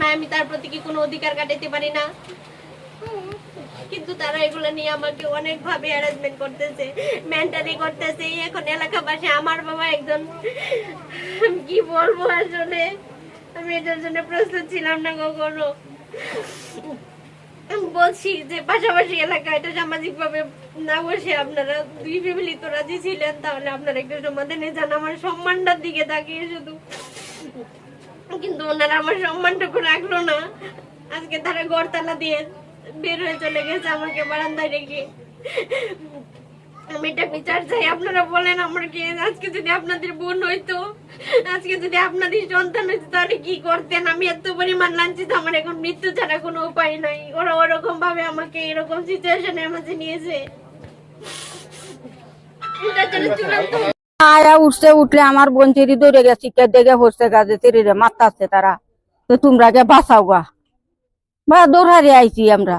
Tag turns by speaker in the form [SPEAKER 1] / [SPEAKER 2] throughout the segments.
[SPEAKER 1] নাই, আমি তার প্রতি কি কোনো অধিকার কাটাতে পারি না? কিন্তু তারা এগুলো নিয়ে আমাকে অনেক ভাবে হ্যারাসমেন্ট করতেছে মেন্টালি করতেছে। এখন এলাকাবাসী, আমার বাবা একজন, কি বলব আসলে? আমি এটার জন্য প্রস্তুত ছিলাম না কখনো। বলছি যে পাশাপাশি এলাকা এটা সামাজিক ভাবে না বসে আপনারা দুই ফ্যামিলি তো রাজি ছিলেন, তাহলে আপনারা একটু সমাধানে যান। আমার সম্মানটার দিকে তাকিয়ে শুধু। কিন্তু ওনারা আমার সম্মানটুকু রাখল না। আজকে তারা গড়তালা দিয়ে বের হয়ে চলে গেছে আমাকে বারান্দায় রেখে। যদি আপনাদের সন্তান হইতো, তাহলে কি করতেন? আমি এত আমার এখন মৃত্যু ছাড়া কোনো উপায় নাই। ওরা ওরকম ভাবে আমাকে এরকম মাঝে নিয়েছে।
[SPEAKER 2] আয়া উঠছে উঠলে আমার বোন চেরি দৌড়ে গেছে কে দেখে বসছে গাছে চেরিরে মারতাছে তারা। তো তোমরা কে বাঁচাও গা। বা দৌড়ারে আইছি আমরা।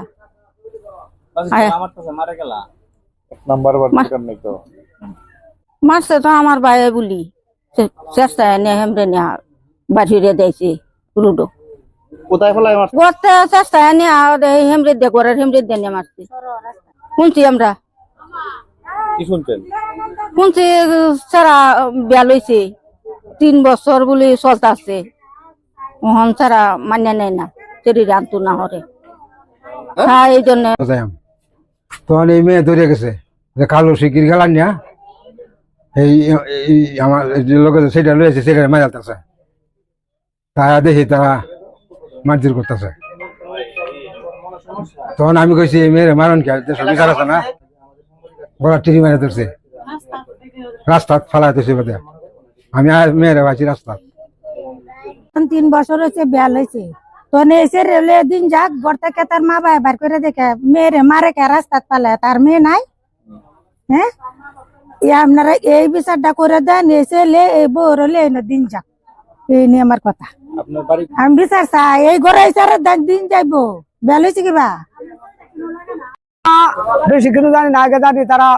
[SPEAKER 2] আয়া।
[SPEAKER 3] নাম্বার বার
[SPEAKER 2] মা-
[SPEAKER 3] দরকার নেই তো।
[SPEAKER 2] মারছে তো আমার বাইরে বলি। চে- চেষ্টায় নে হেমরে নে বাড়িরে দিয়েছে রুডো
[SPEAKER 3] কোথায় ফেলাই মারছে?
[SPEAKER 2] করতে চেষ্টায় নে হেমরে দিয়ে করে হেমরে দিয়ে নে মারছে। শুনছি আমরা।
[SPEAKER 3] কি শুনছেন?
[SPEAKER 2] শুনছি সারা বিয়া লইছে। তিন বছর বলে চলতাছে ওহন সারা মান্য নেয় না শরীরে আনতু না হরে। হ্যাঁ? এই জন্য।
[SPEAKER 4] তখন এই মেয়ে ধরে গেছে যে কালো শিকির খেলার নিয়া এই এই আমার লোকে সেটা লয়েছে সেটা মারাতেছে তারা দেখি তারা মারধর করতেছে। তখন আমি কইছি এই মেয়ের মারণ কে? বিচার আছে না? গলা টিরি মেরে ধরছে। রাস্তাত ফালাই দিছে বোধ। আমি আর মেয়েরে পাইছি রাস্তাত।
[SPEAKER 5] তিন বছর হয়েছে বিয়াল হয়েছে তো এসে রেলে দিন যাক ঘর থেকে তার মা বাবা বার করে দেখে মেয়েরে মারে কে রাস্তাত পালে তার মেয়ে নাই। হ্যাঁ? এ আপনারা এই বিচারটা করে দেন এসে লে এই বউর লে এনে দিন যাক। এই নিয়ে আমার কথা।
[SPEAKER 3] আপনার বাড়ি
[SPEAKER 5] আমি বিচার চাই এই ঘরে এসে আর দেন দিন যাইবো। বেল হয়েছে কিবা
[SPEAKER 6] বেশি কিছু জানি না আগে জানি তারা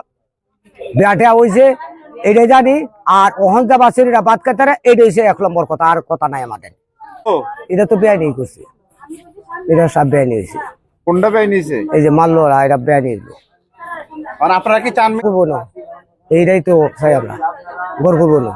[SPEAKER 6] বিয়াটিয়া হয়েছে এটাই জানি আর অহংকাবাসীর বাসিরা বাদ কাতারা এটাই সে এক নম্বর কথা আর কথা নাই আমাদের। এটা তো বেআইনি করছে। এটা সব বেআইনি হয়েছে।
[SPEAKER 3] কোনটা বেআইনি
[SPEAKER 6] এই যে মাল্লরা এটা বেআইনি।
[SPEAKER 3] আর আপনারা কি চান
[SPEAKER 6] করব না। এইটাই তো চাই আমরা। গড় করব না।